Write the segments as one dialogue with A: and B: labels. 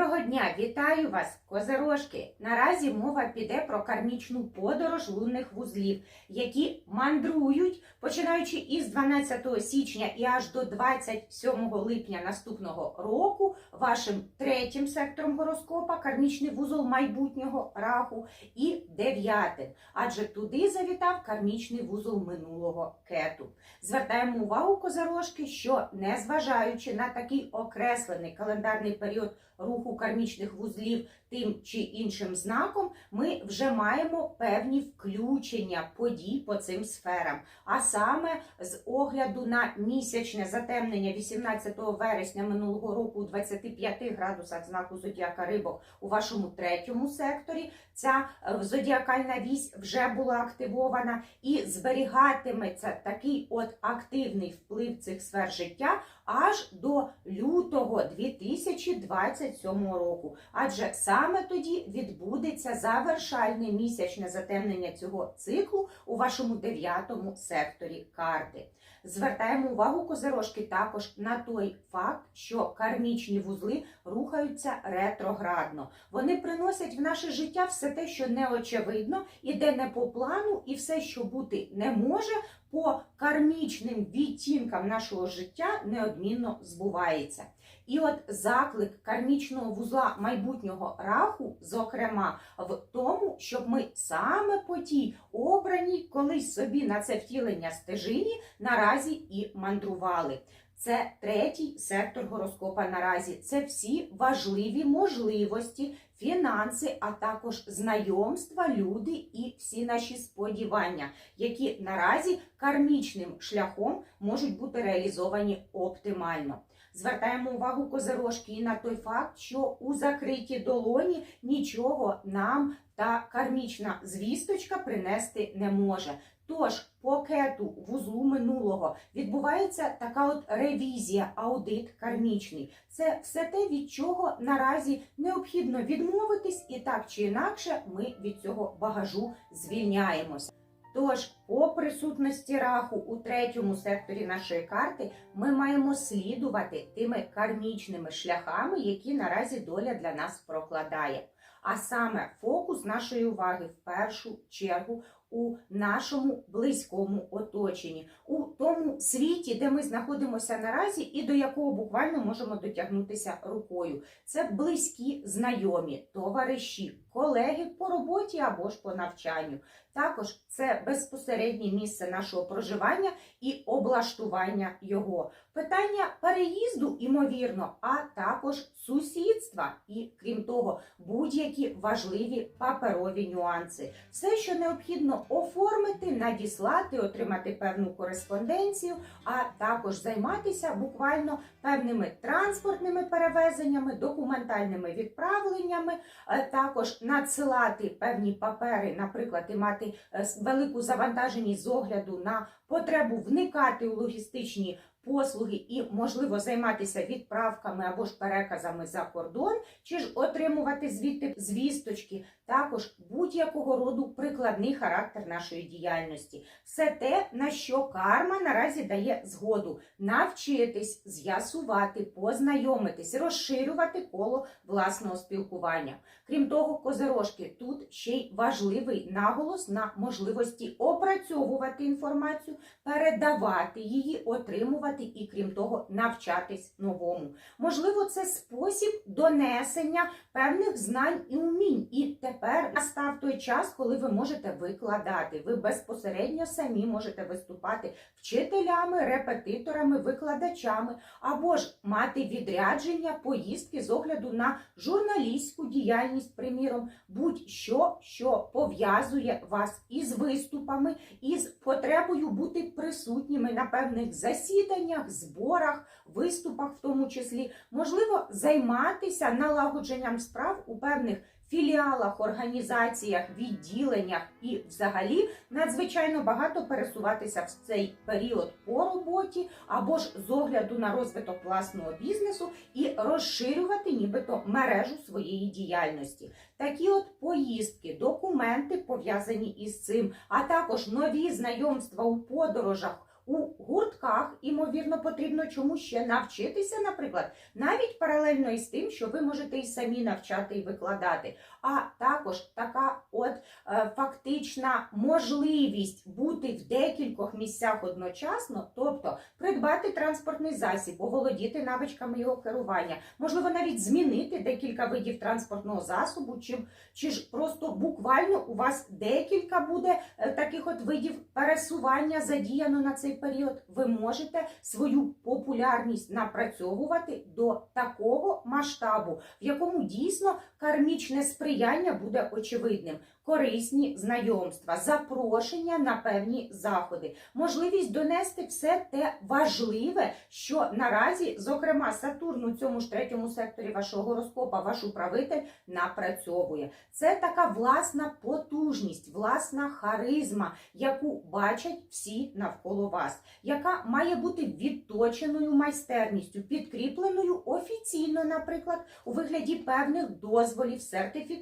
A: Доброго дня! Вітаю вас, козирожки! Наразі мова піде про кармічну подорож лунних вузлів, які мандрують, починаючи із 12 січня і аж до 27 липня наступного року, вашим третім сектором гороскопа, кармічний вузол майбутнього раху, і дев'ятим, адже туди завітав кармічний вузол минулого кету. Звертаємо увагу, козирожки, що незважаючи на такий окреслений календарний період руху кармічних вузлів тим чи іншим знаком, ми вже маємо певні включення подій по цим сферам. А саме з огляду на місячне затемнення 18 вересня минулого року у 25 градусах знаку зодіака Рибок у вашому третьому секторі, ця е, зодіакальна вісь вже була активована і зберігатиметься такий от активний вплив цих сфер життя аж до лютого 2027 року. Адже саме тоді відбудеться завершальне місячне затемнення цього циклу у вашому дев'ятому секторі карти. Звертаємо увагу козирожки також на той факт, що кармічні вузли рухаються ретроградно. Вони приносять в наше життя все те, що неочевидно, іде не по плану, і все, що бути не може, по кармічним відтінкам нашого життя неодмінно збувається. І от заклик кармічного вузла майбутнього раху, зокрема, в тому, щоб ми саме по тій обраній колись собі на це втілення стежині наразі і мандрували. Це третій сектор гороскопа наразі. Це всі важливі можливості, фінанси, а також знайомства, люди і всі наші сподівання, які наразі кармічним шляхом можуть бути реалізовані оптимально. Звертаємо увагу козирожки і на той факт, що у закритій долоні нічого нам та кармічна звісточка принести не може. Тож, по кету вузлу минулого відбувається така от ревізія, аудит кармічний. Це все те, від чого наразі необхідно відмовитись, і так чи інакше ми від цього багажу звільняємося. Тож, по присутності раху у третьому секторі нашої карти, ми маємо слідувати тими кармічними шляхами, які наразі доля для нас прокладає. А саме фокус нашої уваги в першу чергу у нашому близькому оточенні, у тому світі, де ми знаходимося наразі, і до якого буквально можемо дотягнутися рукою. Це близькі знайомі, товариші, колеги по роботі або ж по навчанню. Також це безпосереднє місце нашого проживання і облаштування його. Питання переїзду, імовірно, а також сусідства і, крім того, будь-які важливі паперові нюанси. Все, що необхідно оформити, надіслати, отримати певну кореспонденцію, а також займатися буквально певними транспортними перевезеннями, документальними відправленнями, е, також надсилати певні папери, наприклад, і мати е, велику завантаженість з огляду на потребу вникати у логістичні послуги і, можливо, займатися відправками або ж переказами за кордон, чи ж отримувати звідти звісточки, також будь-якого роду прикладний характер нашої діяльності. Все те, на що карма наразі дає згоду навчитись, з'ясувати, познайомитись, розширювати коло власного спілкування. Крім того, козирожки тут ще й важливий наголос на можливості опрацьовувати інформацію, передавати її, отримувати і, крім того, навчатись новому. Можливо, це спосіб донесення певних знань і умінь. І тепер настав той час, коли ви можете викладати. Ви безпосередньо самі можете виступати вчителями, репетиторами, викладачами, або ж мати відрядження, поїздки з огляду на журналістську діяльність, приміром, будь-що, що пов'язує вас із виступами, із потребою бути присутніми на певних засіданнях, зборах, виступах, в тому числі, можливо, займатися налагодженням справ у певних філіалах, організаціях, відділеннях і, взагалі, надзвичайно багато пересуватися в цей період по роботі або ж з огляду на розвиток власного бізнесу і розширювати нібито мережу своєї діяльності. Такі от поїздки, документи пов'язані із цим, а також нові знайомства у подорожах. У гуртках, імовірно, потрібно чому ще навчитися, наприклад, навіть паралельно із тим, що ви можете і самі навчати і викладати. А також така от е, фактична можливість бути в декількох місцях одночасно, тобто придбати транспортний засіб, оволодіти навичками його керування, можливо, навіть змінити декілька видів транспортного засобу, чи, чи ж просто буквально у вас декілька буде е, таких от видів пересування задіяно на цей період. Ви можете свою популярність напрацьовувати до такого масштабу, в якому дійсно кармічне сприяння буде очевидним. Корисні знайомства, запрошення на певні заходи, можливість донести все те важливе, що наразі, зокрема, Сатурн у цьому ж третьому секторі вашого гороскопа, ваш управитель напрацьовує. Це така власна потужність, власна харизма, яку бачать всі навколо вас, яка має бути відточеною майстерністю, підкріпленою офіційно, наприклад, у вигляді певних дозволів, сертифікатів,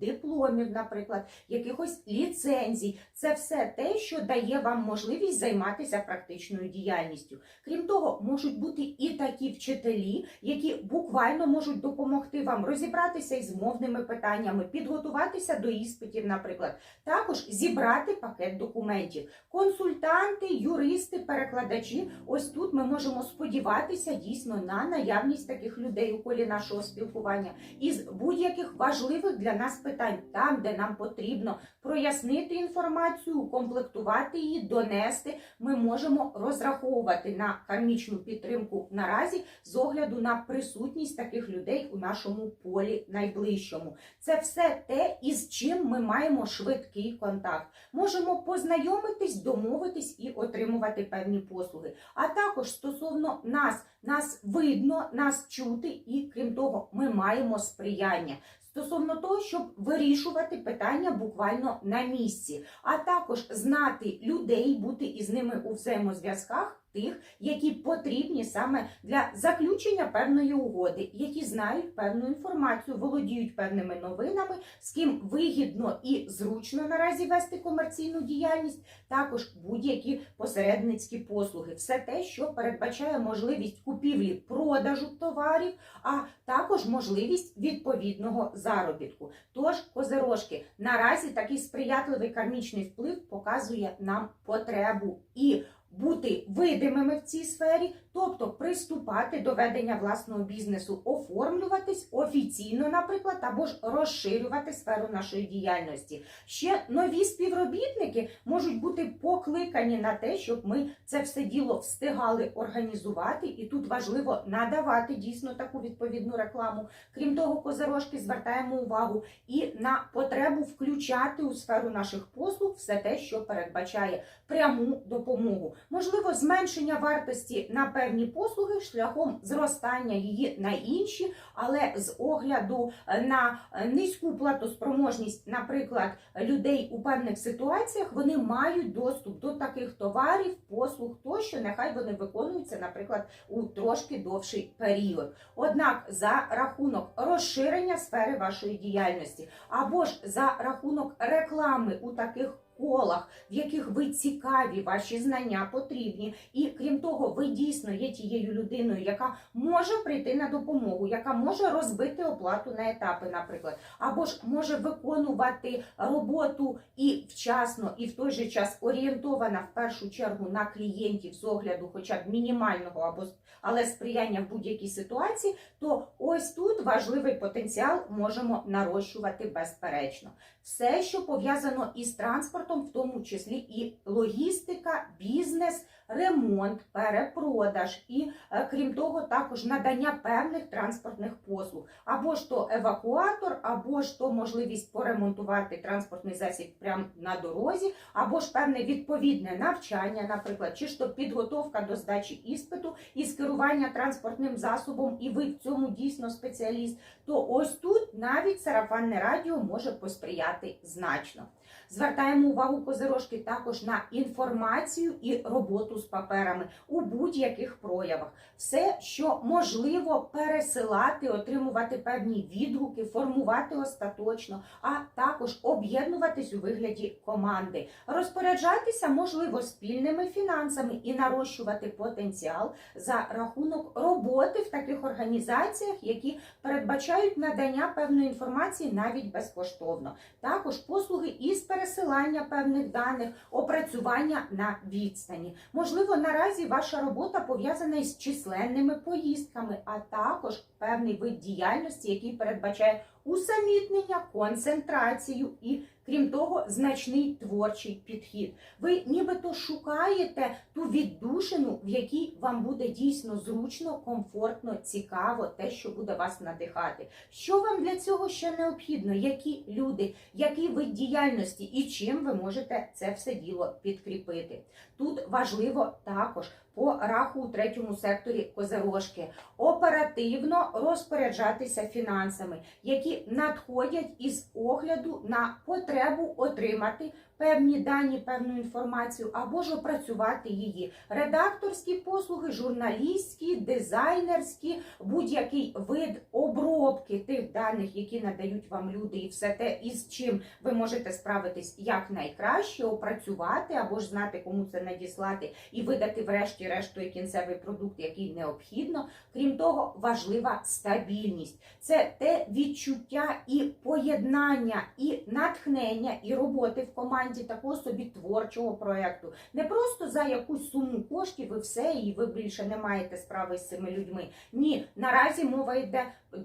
A: дипломів, наприклад, якихось ліцензій. Це все те, що дає вам можливість займатися практичною діяльністю. Крім того, можуть бути і такі вчителі, які буквально можуть допомогти вам розібратися із мовними питаннями, підготуватися до іспитів, наприклад, також зібрати пакет документів. Консультанти, юристи, перекладачі. Ось тут ми можемо сподіватися дійсно на наявність таких людей у колі нашого спілкування із будь-яких важливих для нас питань, там, де нам потрібно прояснити інформацію, укомплектувати її, донести. Ми можемо розраховувати на кармічну підтримку наразі з огляду на присутність таких людей у нашому полі найближчому. Це все те, із чим ми маємо швидкий контакт. Можемо познайомитись, домовитись і отримувати певні послуги. А також стосовно нас, нас видно, нас чути, і крім того, ми маємо сприяння. Стосовно того, щоб вирішувати питання буквально на місці, а також знати людей, бути із ними у взаємозв'язках тих, які потрібні саме для заключення певної угоди, які знають певну інформацію, володіють певними новинами, з ким вигідно і зручно наразі вести комерційну діяльність, також будь-які посередницькі послуги, все те, що передбачає можливість купівлі продажу товарів, а також можливість відповідного заробітку. Тож, козирожки, наразі такий сприятливий кармічний вплив показує нам потребу і бути видимими в цій сфері, тобто приступати до ведення власного бізнесу, оформлюватись офіційно, наприклад, або ж розширювати сферу нашої діяльності. Ще нові співробітники можуть бути покликані на те, щоб ми це все діло встигали організувати, і тут важливо надавати дійсно таку відповідну рекламу. Крім того, козирожки звертаємо увагу і на потребу включати у сферу наших послуг все те, що передбачає пряму допомогу. Можливо, зменшення вартості на певні послуги шляхом зростання її на інші, але з огляду е, на е, низьку платоспроможність, наприклад, людей у певних ситуаціях, вони мають доступ до таких товарів, послуг тощо, нехай вони виконуються, наприклад, у трошки довший період. Однак за рахунок розширення сфери вашої діяльності або ж за рахунок реклами у таких колах, в яких ви цікаві, ваші знання потрібні, і крім того, ви дійсно є тією людиною, яка може прийти на допомогу, яка може розбити оплату на етапи, наприклад, або ж може виконувати роботу і вчасно, і в той же час орієнтована в першу чергу на клієнтів з огляду, хоча б мінімального або але сприяння в будь-якій ситуації, то ось тут важливий потенціал можемо нарощувати безперечно. Все, що пов'язано із транспортом, в тому числі і логістика, бізнес, ремонт, перепродаж і, е, крім того, також надання певних транспортних послуг, або ж то евакуатор, або ж то можливість поремонтувати транспортний засіб прямо на дорозі, або ж певне відповідне навчання, наприклад, чи ж то підготовка до здачі іспиту із керування транспортним засобом, і ви в цьому дійсно спеціаліст, то ось тут навіть сарафанне радіо може посприяти значно. Звертаємо увагу козирожки також на інформацію і роботу з паперами у будь-яких проявах. Все, що можливо пересилати, отримувати певні відгуки, формувати остаточно, а також об'єднуватись у вигляді команди, розпоряджатися можливо спільними фінансами і нарощувати потенціал за рахунок роботи в таких організаціях, які передбачають надання певної інформації навіть безкоштовно. Також послуги із пересилання певних даних, опрацювання на відстані. Можливо, наразі ваша робота пов'язана із численними поїздками, а також певний вид діяльності, який передбачає усамітнення, концентрацію і, крім того, значний творчий підхід. Ви нібито шукаєте ту віддушину, в якій вам буде дійсно зручно, комфортно, цікаво, те, що буде вас надихати. Що вам для цього ще необхідно? Які люди, який вид діяльності і чим ви можете це все діло підкріпити? Тут важливо також по раху у третьому секторі козирожки оперативно розпоряджатися фінансами, які надходять із огляду на потребу отримати певні дані, певну інформацію або ж опрацювати її. Редакторські послуги, журналістські, дизайнерські, будь-який вид обробки тих даних, які надають вам люди, і все те, із чим ви можете справитись якнайкраще, опрацювати або ж знати, кому це надіслати, і видати, врешті-решт, кінцевий продукт, який необхідно. Крім того, важлива стабільність. Це те відчуття і поєднання, і натхнення, і роботи в команді такого собі творчого проєкту. Не просто за якусь суму коштів ви все, і ви більше не маєте справи з цими людьми. Ні, наразі мова йде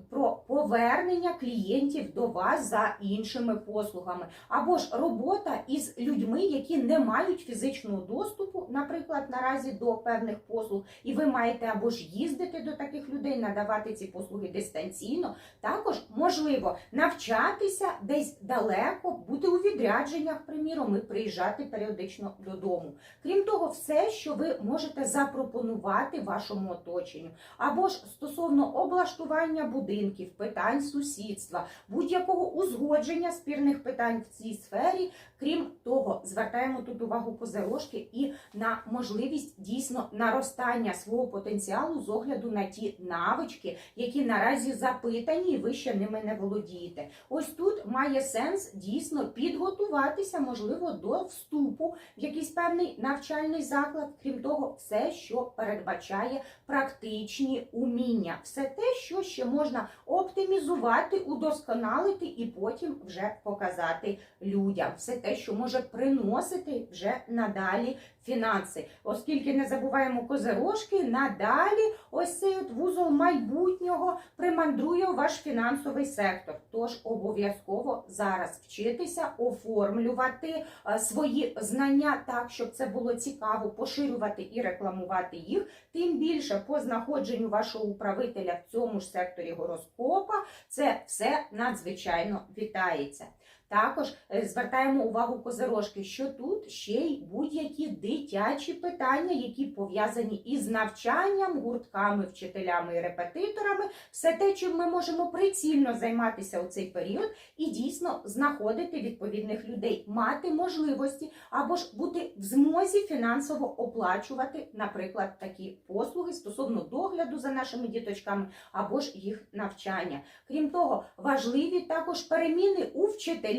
A: про повернення клієнтів до вас за іншими послугами, або ж робота із людьми, які не мають фізичного доступу, наприклад, наразі до певних послуг, і ви маєте або ж їздити до таких людей, надавати ці послуги дистанційно. Також можливо навчатися десь далеко, бути у відрядженнях, приміром, і приїжджати періодично додому. Крім того, все, що ви можете запропонувати вашому оточенню, або ж стосовно облаштування будинків, питань сусідства, будь-якого узгодження спірних питань в цій сфері. Крім того, звертаємо тут увагу козирожки і на можливість дійсно наростання свого потенціалу з огляду на ті навички, які наразі запитані, і ви ще ними не володієте. Ось тут має сенс дійсно підготуватися, можливо, до вступу в якийсь певний навчальний заклад. Крім того, все, що передбачає практичні уміння, все те, що ще можна оптимізувати, удосконалити і потім вже показати людям. Все те, що може приносити вже надалі фінанси, оскільки не забуваємо козирожки, надалі ось цей от вузол майбутнього примандрує ваш фінансовий сектор. Тож обов'язково зараз вчитися оформлювати е, свої знання так, щоб це було цікаво, поширювати і рекламувати їх. Тим більше по знаходженню вашого управителя в цьому ж секторі гороскопа це все надзвичайно вітається. Також е, звертаємо увагу козирожки, що тут ще й будь-які дитячі питання, які пов'язані із навчанням, гуртками, вчителями і репетиторами, все те, чим ми можемо прицільно займатися у цей період, і дійсно знаходити відповідних людей, мати можливості або ж бути в змозі фінансово оплачувати, наприклад, такі послуги стосовно догляду за нашими діточками або ж їх навчання. Крім того, важливі також переміни у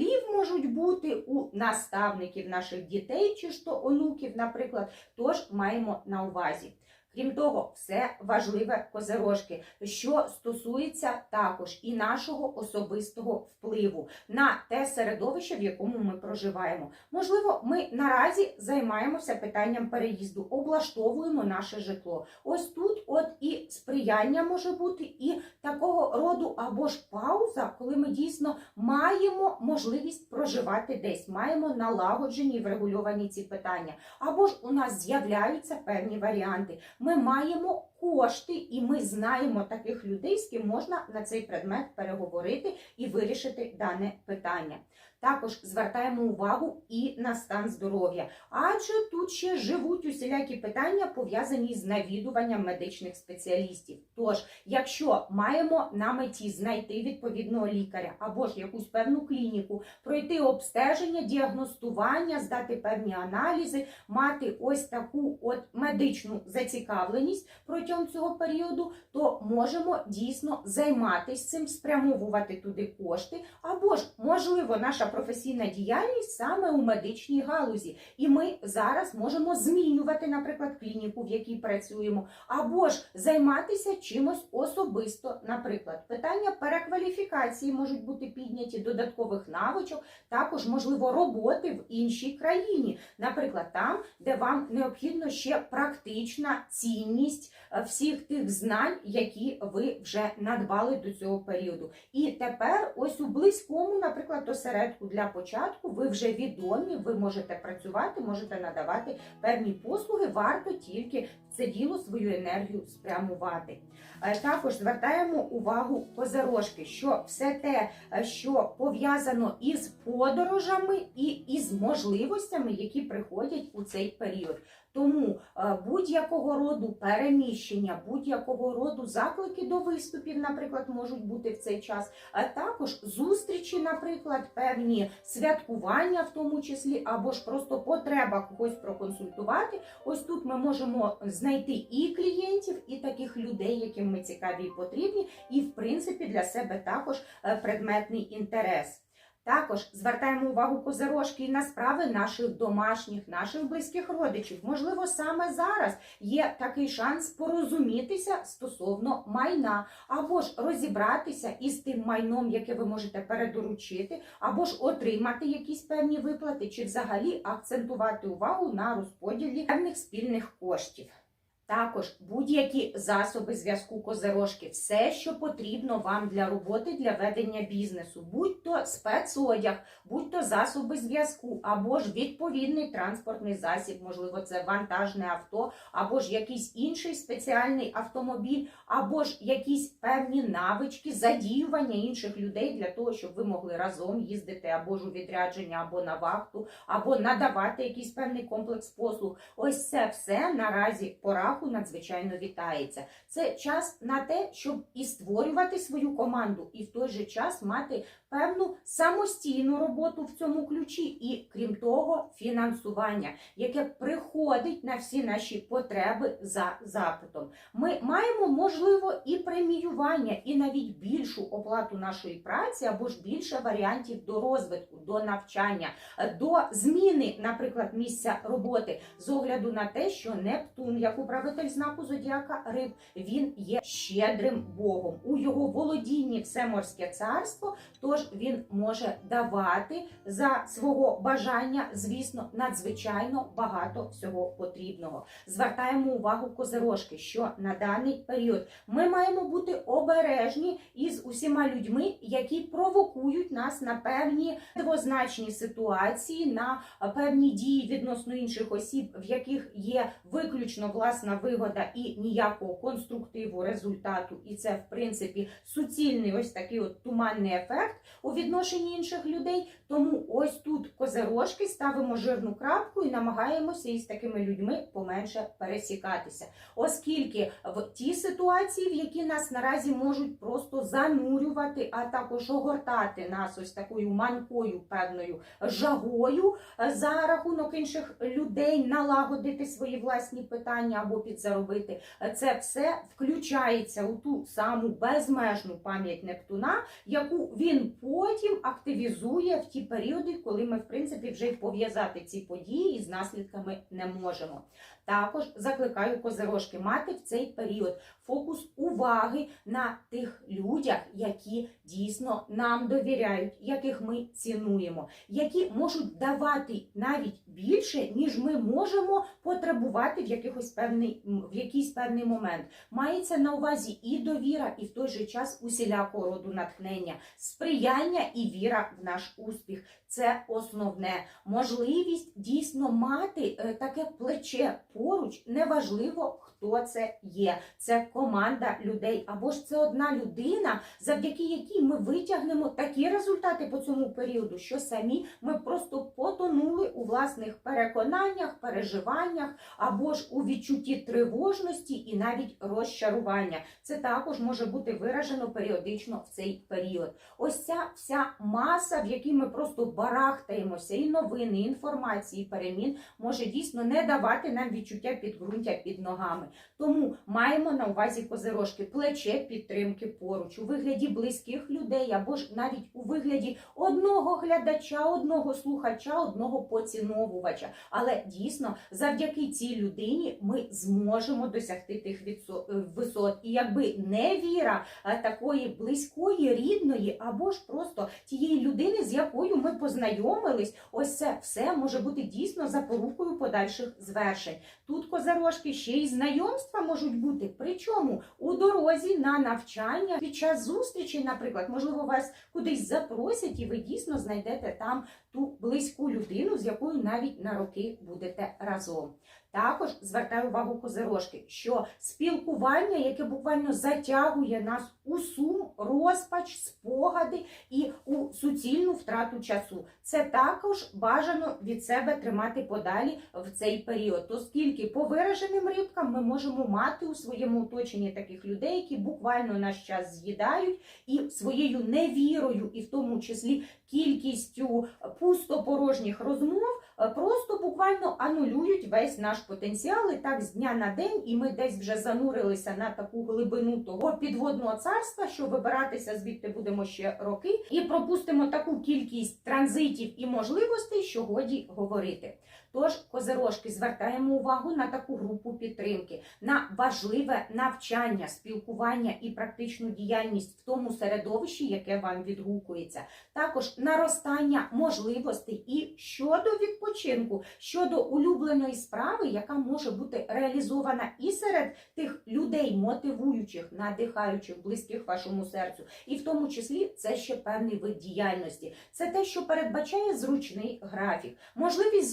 A: вчителів можуть бути у наставників наших дітей чи ж онуків, наприклад, тож маємо на увазі. Крім того, все важливе козирожки, що стосується також і нашого особистого впливу на те середовище, в якому ми проживаємо. Можливо, ми наразі займаємося питанням переїзду, облаштовуємо наше житло. Ось тут, от і сприяння може бути, і такого роду або ж пауза, коли ми дійсно маємо можливість проживати десь, маємо налагоджені і врегульовані ці питання, або ж у нас з'являються певні варіанти ми маємо кошти, і ми знаємо таких людей, з ким можна на цей предмет переговорити і вирішити дане питання. Також звертаємо увагу і на стан здоров'я, адже тут ще живуть усілякі питання, пов'язані з навідуванням медичних спеціалістів. Тож, якщо маємо на меті знайти відповідного лікаря або ж якусь певну клініку, пройти обстеження, діагностування, здати певні аналізи, мати ось таку от медичну зацікавленість протягом цього періоду, то можемо дійсно займатися цим, спрямовувати туди кошти, або ж можливо наша професійна діяльність саме у медичній галузі, і ми зараз можемо змінювати, наприклад, клініку, в якій працюємо, або ж займатися чимось особисто. Наприклад, питання перекваліфікації можуть бути підняті додаткових навичок, також можливо роботи в іншій країні, наприклад, там, де вам необхідно ще практична цінність е, всіх тих знань, які ви вже надбали до цього періоду. І тепер, ось у близькому, наприклад, осередку для початку, ви вже відомі, ви можете працювати, можете надавати певні послуги, варто тільки це діло свою енергію спрямувати. Е, Також звертаємо увагу козирожки, що все те, е, що пов'язано із подорожами і із можливостями, які приходять у цей період. Тому е, будь-якого роду переміщення, будь-якого роду заклики до виступів, наприклад, можуть бути в цей час, а також зустрічі, наприклад, певні святкування, в тому числі, або ж просто потреба когось проконсультувати. Ось тут ми можемо знайти і клієнтів, і таких людей, яким ми цікаві і потрібні, і в принципі для себе також е, предметний інтерес. Також звертаємо увагу козирожки і на справи наших домашніх, наших близьких родичів. Можливо, саме зараз є такий шанс порозумітися стосовно майна, або ж розібратися із тим майном, яке ви можете передоручити, або ж отримати якісь певні виплати, чи взагалі акцентувати увагу на розподілі певних спільних коштів. Також будь-які засоби зв'язку козирожки, все, що потрібно вам для роботи, для ведення бізнесу, будь то спецодяг, будь то засоби зв'язку, або ж відповідний транспортний засіб, можливо, це вантажне авто, або ж якийсь інший спеціальний автомобіль, або ж якісь певні навички, задіювання інших людей для того, щоб ви могли разом їздити або ж у відрядження, або на вахту, або надавати якийсь певний комплекс послуг. Ось це все наразі по раху надзвичайно вітається. Це час на те, щоб і створювати свою команду, і в той же час мати певну самостійну роботу в цьому ключі, і крім того, фінансування, яке приходить на всі наші потреби за запитом. Ми маємо можливо і преміювання, і навіть більшу оплату нашої праці, або ж більше варіантів до розвитку, до навчання, до зміни, наприклад, місця роботи з огляду на те, що Нептун, як управитель знаку зодіака риб, він є щедрим богом. У його володінні все морське царство, тож він може давати за свого бажання, звісно, надзвичайно багато всього потрібного. Звертаємо увагу козирожки, що на даний період ми маємо бути обережні із усіма людьми, які провокують нас на певні двозначні ситуації, на певні дії відносно інших осіб, в яких є виключно власна вигода і ніякого конструктиву результату, і це в принципі суцільний ось такий от туманний ефект у відношенні інших людей. Тому ось тут козирожки ставимо жирну крапку і намагаємося із такими людьми поменше пересікатися, оскільки в ті ситуації, в які нас наразі можуть просто занурювати, а також огортати нас ось такою манькою, певною жагою е, за рахунок інших людей, налагодити свої власні питання або підзаробити. Це все включається у ту саму безмежну пам'ять Нептуна, яку він потім активізує в ті періоди, коли ми, в принципі, вже й пов'язати ці події із наслідками не можемо. Також закликаю козирожки мати в цей період фокус уваги на тих людях, які дійсно нам довіряють, яких ми цінуємо, які можуть давати навіть більше, ніж ми можемо потребувати в якихось певний в якийсь певний момент. Мається на увазі і довіра, і в той же час усілякого роду натхнення, сприяння і віра в наш успіх. Це основне можливість дійсно мати е, таке плече поруч, неважливо хто це є. Це команда людей, або ж це одна людина, завдяки якій ми витягнемо такі результати по цьому періоду, що самі ми просто потонули у власних переконаннях, переживаннях, або ж у відчутті тривожності і навіть розчарування. Це також може бути виражено періодично в цей період. Ось ця вся маса, в якій ми просто барахтаємося, і новини, і інформації, і перемін, може дійсно не давати нам відчуття підґрунтя під ногами. Тому маємо на увазі козирожки, плече підтримки поруч у вигляді близьких людей, або ж навіть у вигляді одного глядача, одного слухача, одного поціновувача. Але дійсно, завдяки цій людині ми зможемо досягти тих е, висот. І якби не віра такої близької, рідної, або ж просто тієї людини, з якою ми познайомились, ось це все може бути дійсно запорукою подальших звершень. Тут козарожки ще й знайомства можуть бути. Причому у дорозі на навчання під час зустрічі, наприклад, можливо, вас кудись запросять, і ви дійсно знайдете там ту близьку людину, з якою навіть на роки будете разом. Також звертаю увагу козирожки, що спілкування, яке буквально затягує нас у сум, розпач, спогади і у суцільну втрату часу, це також бажано від себе тримати подалі в цей період, оскільки по вираженим рибкам ми можемо мати у своєму оточенні таких людей, які буквально наш час з'їдають і своєю невірою, і в тому числі кількістю пустопорожніх розмов. Е, Просто буквально анулюють весь наш потенціал і так з дня на день, і ми десь вже занурилися на таку глибину того підводного царства, що вибиратися звідти будемо ще роки, і пропустимо таку кількість транзитів і можливостей, що годі говорити. Тож, козирожки, звертаємо увагу на таку групу підтримки, на важливе навчання, спілкування і практичну діяльність в тому середовищі, яке вам відгукується. Також наростання можливостей і щодо відпочинку, щодо улюбленої справи, яка може бути реалізована і серед тих людей, мотивуючих, надихаючих, близьких вашому серцю, і в тому числі це ще певний вид діяльності. Це те, що передбачає зручний графік, можливість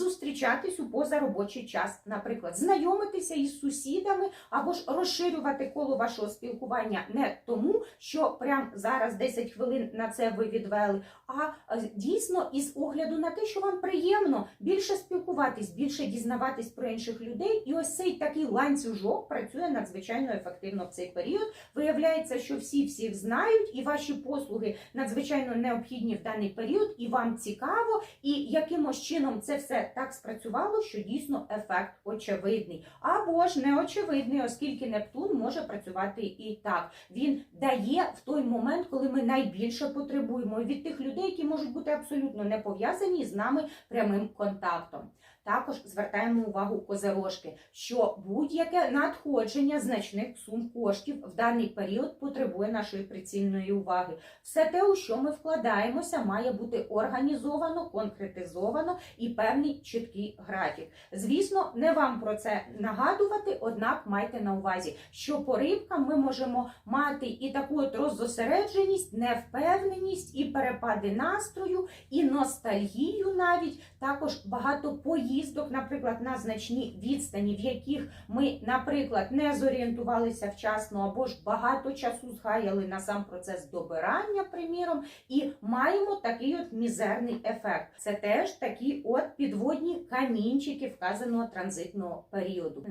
A: зустрічатись у позаробочий час, наприклад, знайомитися із сусідами або ж розширювати коло вашого спілкування не тому, що прямо зараз 10 хвилин на це ви відвели, а е, дійсно із огляду на те, що вам приємно більше спілкуватись, більше дізнаватись про інших людей. І ось цей такий ланцюжок працює надзвичайно ефективно в цей період. Виявляється, що всі всіх знають, і ваші послуги надзвичайно необхідні в даний період, і вам цікаво, і якимось чином це все так спрацювало, що дійсно ефект очевидний. Або ж неочевидний, оскільки Нептун може працювати і так. Він дає в той момент, коли ми найбільше потребуємо від тих людей, які можуть бути абсолютно не пов'язані з нами прямим контактом. Також звертаємо увагу козирожки, що будь-яке надходження значних сум коштів в даний період потребує нашої прицільної уваги. Все те, у що ми вкладаємося, має бути організовано, конкретизовано і певний чіткий графік. Звісно, не вам про це нагадувати, однак майте на увазі, що по рибкам ми можемо мати і таку от роззосередженість, невпевненість, і перепади настрою, і ностальгію навіть також багато поїздок, наприклад, на значні відстані, в яких ми, наприклад, не зорієнтувалися вчасно, або ж багато часу згаяли на сам процес добирання, приміром, і маємо такий от мізерний ефект. Це теж такі от підводні камінчики вказаного транзитного періоду.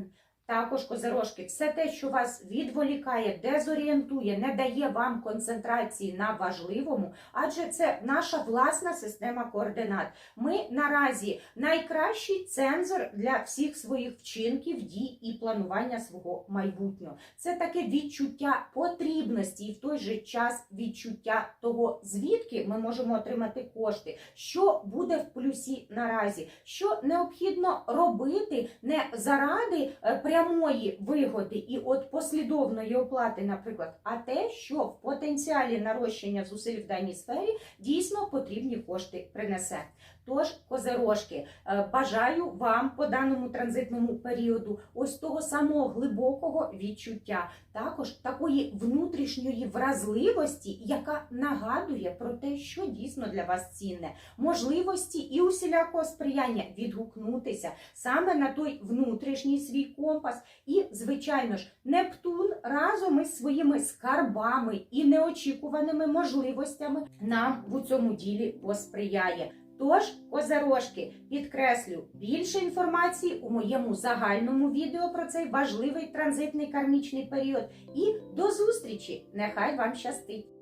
A: Також козирожки, все те, що вас відволікає, дезорієнтує, не дає вам концентрації на важливому, адже це наша власна система координат. Ми наразі найкращий цензор для всіх своїх вчинків, дій і планування свого майбутнього. Це таке відчуття потрібності і в той же час відчуття того, звідки ми можемо отримати кошти, що буде в плюсі наразі, що необхідно робити не заради е, прям прямої вигоди і от послідовної оплати, наприклад, а те, що в потенціалі нарощення зусиль в даній сфері дійсно потрібні кошти принесе. Тож, козерожки, е, бажаю вам по даному транзитному періоду ось того самого глибокого відчуття, також такої внутрішньої вразливості, яка нагадує про те, що дійсно для вас цінне, можливості і усілякого сприяння відгукнутися саме на той внутрішній свій компас. І, звичайно ж, Нептун разом із своїми скарбами і неочікуваними можливостями нам в цьому ділі посприяє. Тож, Озерошки, підкреслю більше інформації у моєму загальному відео про цей важливий транзитний кармічний період. І до зустрічі! Нехай вам щастить!